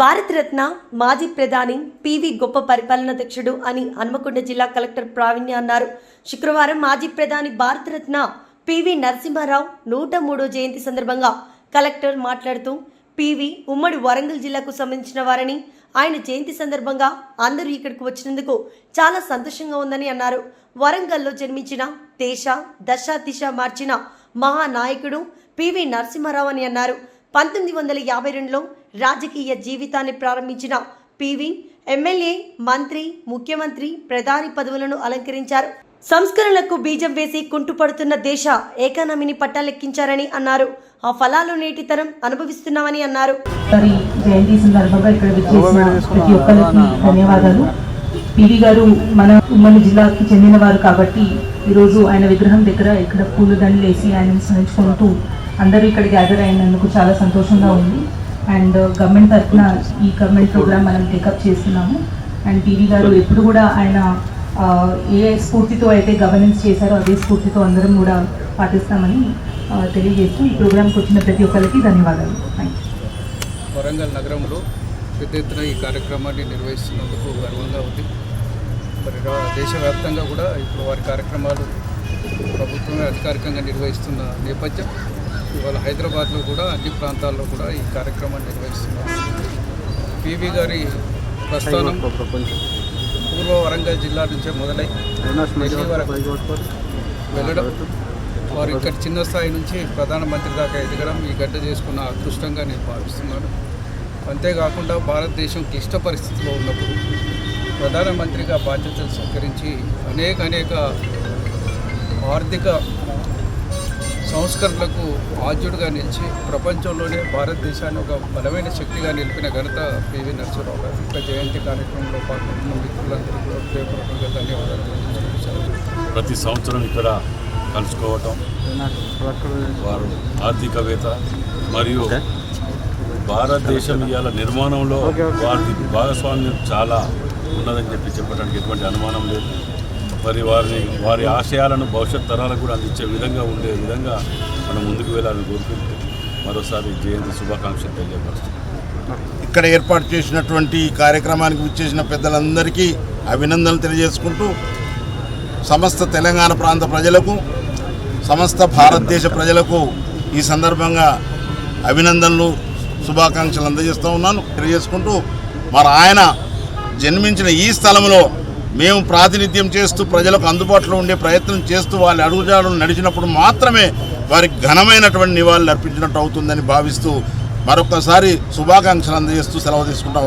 భారతరత్న మాజీ ప్రధాని పివి గొప్ప పరిపాలనాధ్యక్షుడు అని హన్మకొండ జిల్లా కలెక్టర్ ప్రావీణ్య అన్నారు. శుక్రవారం మాజీ ప్రధాని భారతరత్న పివి నరసింహారావు నూట మూడో జయంతి సందర్భంగా కలెక్టర్ మాట్లాడుతూ పివి ఉమ్మడి వరంగల్ జిల్లాకు సంబంధించిన వారని ఆయన జయంతి సందర్భంగా అందరూ ఇక్కడికి వచ్చినందుకు చాలా సంతోషంగా ఉందని అన్నారు. వరంగల్లో జన్మించిన దేశ దశ దిశ మార్చిన మహానాయకుడు పివి నరసింహారావు అని అన్నారు. పంతొమ్మిది వందల యాభై రెండులో రాజకీయ జీవితాన్ని ప్రారంభించిన పివి ఎమ్మెల్యే మంత్రి ముఖ్యమంత్రి ప్రధాని పదవులను అలంకరించారు. సంస్కరణలకు బీజం వేసి కుంటుపడుతున్న దేశ ఏకానమిని పట్టాలెక్కించారని అన్నారు. ఆ ఫలాలు నేటి తరం అనుభవిస్తున్నామని అన్నారు. జయంతి సందర్భంగా ఇక్కడ ప్రతి ఒక్కరికి ధన్యవాదాలు. పివి గారు మన ఉమ్మడి జిల్లాకి చెందిన వారు కాబట్టి ఈరోజు ఆయన విగ్రహం దగ్గర ఇక్కడ పూలదండలు వేసి ఆయన స్మరించుకుంటూ అందరూ ఇక్కడ గ్యాదర్ అయినందుకు చాలా సంతోషంగా ఉంది. అండ్ గవర్నమెంట్ uh, తరఫున ఈ గవర్నమెంట్ ప్రోగ్రామ్ మనం టేకప్ చేస్తున్నాము. అండ్ టీవీ గారు ఎప్పుడు కూడా ఆయన ఏ స్ఫూర్తితో అయితే గవర్నెన్స్ చేశారో అదే స్ఫూర్తితో అందరం కూడా పాటిస్తామని తెలియజేస్తూ ఈ ప్రోగ్రాంకి వచ్చిన ప్రతి ఒక్కరికి ధన్యవాదాలు. థ్యాంక్ యూ వరంగల్ నగరంలో పెద్ద ఎత్తున ఈ కార్యక్రమాన్ని నిర్వహిస్తున్నందుకు గర్వంగా ఉంది. మరి దేశవ్యాప్తంగా కూడా ఇప్పుడు వారి కార్యక్రమాలు ప్రభుత్వమే అధికారికంగా నిర్వహిస్తున్న నేపథ్యం. ఇవాళ హైదరాబాద్లో కూడా అన్ని ప్రాంతాల్లో కూడా ఈ కార్యక్రమాన్ని నిర్వహిస్తున్నారు. పివి గారి ప్రస్థానం పూర్వ వరంగల్ జిల్లా నుంచే మొదలై ఢిల్లీ వరకు వెళ్ళడం వారు ఇక్కడ చిన్న స్థాయి నుంచి ప్రధానమంత్రి దాకా ఎదగడం ఈ గడ్డ చేసుకున్న అదృష్టంగా నేను భావిస్తున్నాను. అంతేకాకుండా భారతదేశం క్లిష్ట పరిస్థితిలో ఉన్నప్పుడు ప్రధానమంత్రిగా బాధ్యతలు స్వీకరించి అనేక అనేక ఆర్థిక సంస్కరణలకు ఆద్యుడుగా నిలిచి ప్రపంచంలోనే భారతదేశాన్ని ఒక బలమైన శక్తిగా నిలిపిన ఘనత పివి నరసింహరావు గారు. యొక్క జయంతి కార్యక్రమంలో పాల్గొంటున్న మిత్రులందరూ కూడా హృదయపూర్వకంగా ధన్యవాదాలు ప్రతి సంవత్సరం ఇక్కడ కలుసుకోవటం వారు ఆర్థికవేత్త మరియు భారతదేశం ఇవాళ నిర్మాణంలో వారి భాగస్వామ్యం చాలా ఉన్నదని చెప్పి చెప్పడానికి ఎటువంటి అనుమానం లేదు. మరి వారిని వారి ఆశయాలను భవిష్యత్ తరాలకు కూడా అందించే విధంగా ఉండే విధంగా మనం ముందుకు వెళ్ళాలని కోరుకుంటూ మరోసారి జయంతి శుభాకాంక్షలు తెలియపరుస్తున్నాం. ఇక్కడ ఏర్పాటు చేసినటువంటి ఈ కార్యక్రమానికి విచ్చేసిన పెద్దలందరికీ అభినందనలు తెలియజేసుకుంటూ సమస్త తెలంగాణ ప్రాంత ప్రజలకు సమస్త భారతదేశ ప్రజలకు ఈ సందర్భంగా అభినందనలు శుభాకాంక్షలు అందజేస్తూ ఉన్నాను. తెలియజేసుకుంటూ మరి ఆయన జన్మించిన ఈ స్థలంలో మేము ప్రాతినిధ్యం చేస్తూ ప్రజలకు అందుబాటులో ఉండే ప్రయత్నం చేస్తూ వాళ్ళ అడుగుజాడలు నడిచినప్పుడు మాత్రమే వారికి ఘనమైనటువంటి నివాళులు అర్పించినట్టు అవుతుందని భావిస్తూ మరొకసారి శుభాకాంక్షలు అందజేస్తూ సెలవు తీసుకుంటా